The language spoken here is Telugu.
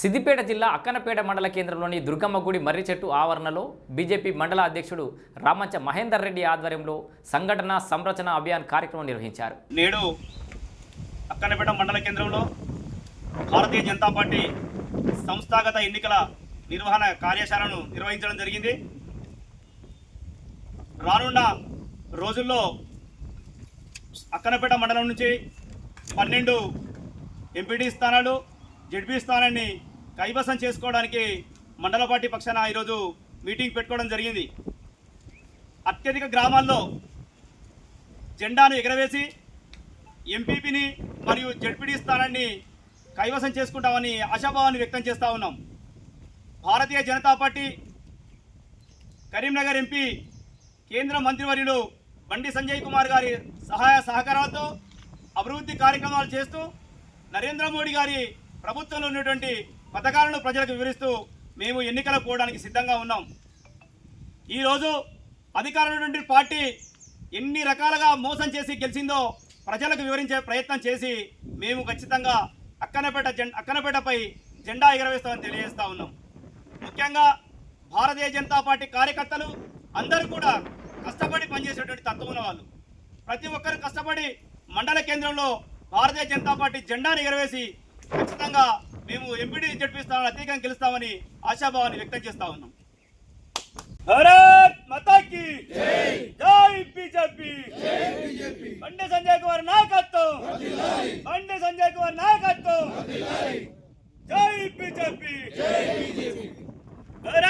సిద్దిపేట జిల్లా అక్కనపేట మండల కేంద్రంలోని దుర్గమ్మ గుడి మర్రి చెట్టు ఆవరణలో బీజేపీ మండల అధ్యక్షుడు రామంచ మహేందర్ రెడ్డి ఆధ్వర్యంలో సంఘటన సంరచన అభియాన్ కార్యక్రమం నిర్వహించారు. నేడు అక్కనపేట మండల కేంద్రంలో భారతీయ జనతా పార్టీ సంస్థాగత ఎన్నికల నిర్వహణ కార్యశాలను నిర్వహించడం జరిగింది. రానున్న రోజుల్లో అక్కనపేట మండలం నుంచి పన్నెండు ఎంపీటీ స్థానాలు జడ్పీ స్థానాన్ని కైవసం చేసుకోవడానికి మండల పార్టీ పక్షాన ఈరోజు మీటింగ్ పెట్టుకోవడం జరిగింది. అత్యధిక గ్రామాల్లో జెండాను ఎగరవేసి ఎంపీపీని మరియు జడ్పీడీ స్థానాన్ని కైవసం చేసుకుంటామని ఆశాభావాన్ని వ్యక్తం చేస్తూ ఉన్నాం. భారతీయ జనతా పార్టీ కరీంనగర్ ఎంపీ కేంద్ర మంత్రివర్యులు బండి సంజయ్ కుమార్ గారి సహాయ సహకారాలతో అభివృద్ధి కార్యక్రమాలు చేస్తూ నరేంద్ర మోడీ గారి ప్రభుత్వంలో ఉన్నటువంటి పథకాలను ప్రజలకు వివరిస్తూ మేము ఎన్నికలకు పోవడానికి సిద్ధంగా ఉన్నాం. ఈరోజు అధికారుల నుండి పార్టీ ఎన్ని రకాలుగా మోసం చేసి గెలిచిందో ప్రజలకు వివరించే ప్రయత్నం చేసి మేము ఖచ్చితంగా అక్కనపేట జెండా అక్కనపేటపై జెండా ఎగరవేస్తామని తెలియజేస్తా ఉన్నాం. ముఖ్యంగా భారతీయ జనతా పార్టీ కార్యకర్తలు అందరూ కూడా కష్టపడి పనిచేసేటువంటి తత్వం ఉన్న వాళ్ళు. ప్రతి ఒక్కరు కష్టపడి మండల కేంద్రంలో భారతీయ జనతా పార్టీ జెండాను ఎగరవేసి ఖచ్చితంగా మేము ఎంపీడీ జడ్పిస్తామని అత్యధికంగా గెలుస్తామని ఆశాభావాన్ని వ్యక్తం చేస్తా ఉన్నాం. భారత్ మాతాకి జై! బీజేపీ! బండి సంజయ్ కుమార్ నాయకత్వం! బండి సంజయ్ కుమార్ నాయకత్వం! జై బీజేపీ! భారత్